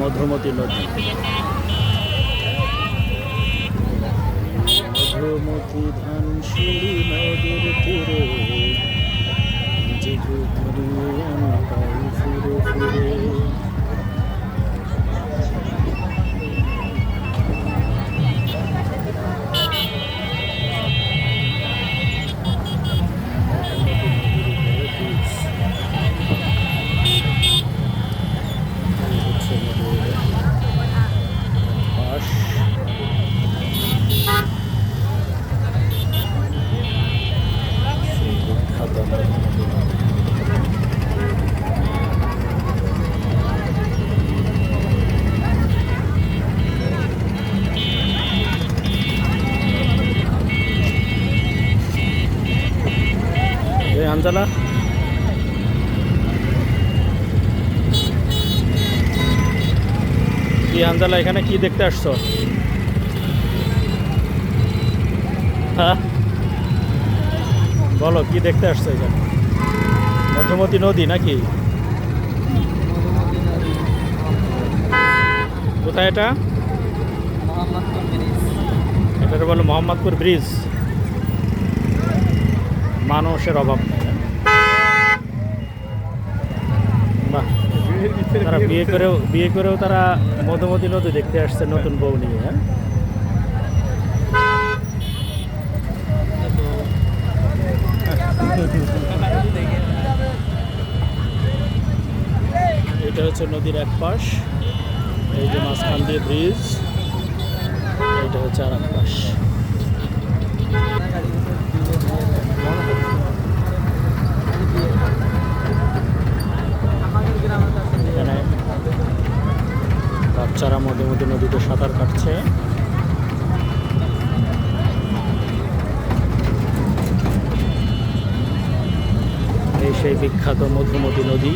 মধুমতি নদী। মধুমতি ধানসুরি নদীর আঞ্জালা কি আঞ্জালা এখানে কি দেখতে আসছো? হ্যাঁ? বলো, কি দেখতে আসছো এখানে? মধুমতি নদী নাকি? কোথায় এটা? এটা বলো মোহাম্মদপুর ব্রিজ। মানুষের অভাব। নেই তারা বিয়ে করেও বিয়ে করেও তারা মধুমতি নদী দেখতে আসছে নতুন বউ নিয়ে। হ্যাঁ এটা হচ্ছে নদীর এক পাশ। এই যে মাঝখান দিয়ে ব্রিজ। এটা হচ্ছে আর এক পাশ। বাচ্চারা মধ্যে নদীতে সাঁতার কাটছে। এই সেই বিখ্যাত মধুমতি নদী।